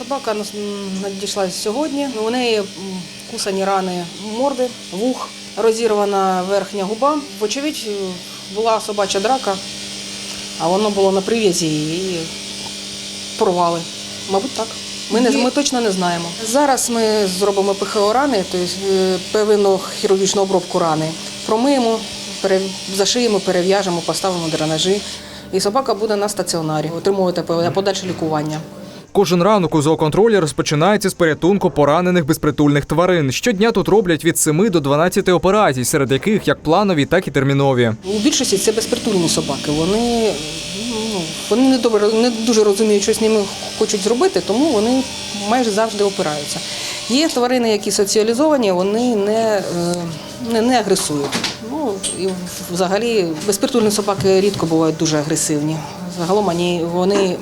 Собака надійшла сьогодні. У неї кусані рани морди, вух, розірвана верхня губа. Вочевидь, е, була собача драка, а воно було на прив'язі і порвали. Мабуть, так. Ми, не, ми точно не знаємо. Зараз ми зробимо ПХО рани, тобто е, первинну хірургічну обробку рани. Промиємо, зашиємо, перев'яжемо, поставимо дренажі. І собака буде на стаціонарі, отримувати подальше лікування. Кожен ранок у зооконтролі розпочинається з порятунку поранених безпритульних тварин. Щодня тут роблять від 7 до 12 операцій, серед яких як планові, так і термінові. У більшості це безпритульні собаки. Вони, ну, вони не, добре, не дуже розуміють, що з ними хочуть зробити, тому вони майже завжди опираються. Є тварини, які соціалізовані, вони не, е, не, не агресують. Ну, і взагалі безпритульні собаки рідко бувають дуже агресивні. Загалом вони,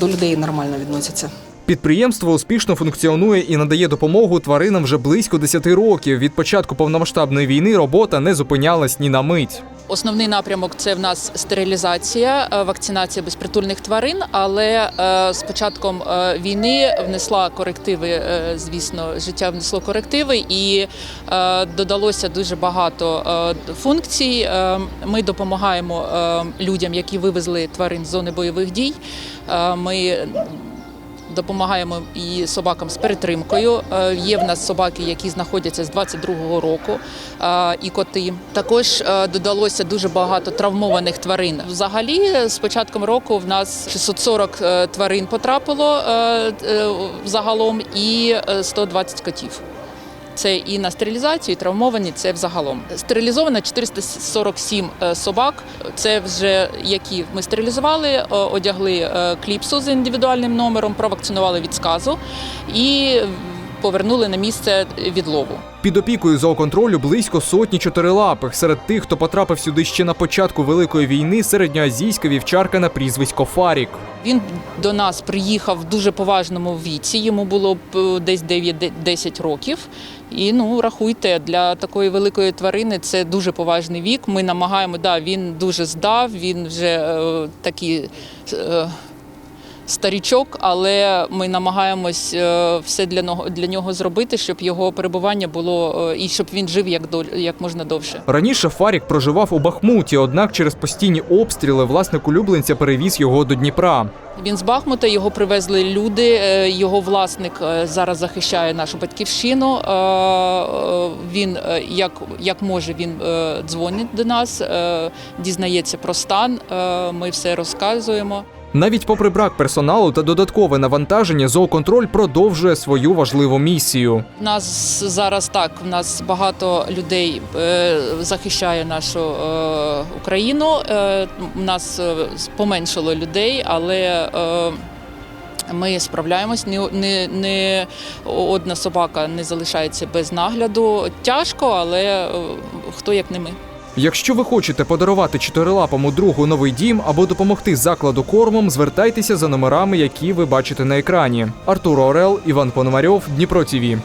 до людей нормально відносяться. Підприємство успішно функціонує і надає допомогу тваринам вже близько 10 років. Від початку повномасштабної війни робота не зупинялась ні на мить. Основний напрямок це в нас стерилізація, е, вакцинація безпритульних тварин. Але е, з початком е, війни внесла корективи. Звісно, життя внесло корективи, і додалося дуже багато функцій. Ми допомагаємо людям, які вивезли тварин з зони бойових дій. Ми Допомагаємо і собакам з перетримкою. Е, Є в нас собаки, які знаходяться з 22-го року, е, і коти. Також е, додалося дуже багато травмованих тварин. Взагалі, з початком року в нас 640 е, тварин потрапило загалом і е, 120 котів. Це і на стерилізацію, і травмовані. Це взагалом. Стерилізовано 447 е, собак. Це вже які ми стерилізували, е, одягли е, кліпсу з індивідуальним номером, провакцинували від сказу і повернули на місце відлову. Під опікою зооконтролю близько сотні чотирилапих. Серед тих, хто потрапив сюди ще на початку великої війни, середньоазійська вівчарка на прізвисько Фарік. Він до нас приїхав в дуже поважному віці. Йому було е, десь 9-10 років. І ну рахуйте, для такої великої тварини це дуже поважний вік. Ми намагаємо, да, він дуже здав, він вже е, такий. Е, Старічок, але ми намагаємось е, все для нього для нього зробити, щоб його перебування було е, і щоб він жив як до як можна довше. Раніше Фарік проживав у Бахмуті, однак через постійні обстріли власник улюбленця перевіз його до Дніпра. Він з Бахмута, його привезли люди. е, Його власник зараз захищає нашу батьківщину. Він як, як може, він дзвонить до нас, дізнається про стан. Ми все розказуємо. Навіть попри брак персоналу та додаткове навантаження, зооконтроль продовжує свою важливу місію. У нас зараз так. У нас багато людей е, захищає нашу е, Україну. Е, У нас поменшало людей, але ми справляємось. Ні, ні, ні одна собака не залишається без нагляду. Тяжко, але хто як не ми. Якщо ви хочете подарувати чотирилапому другу новий дім або допомогти закладу кормом, звертайтеся за номерами, які ви бачите на екрані. Артур Орел, Іван Пономарьов, Дніпро ТІВІ.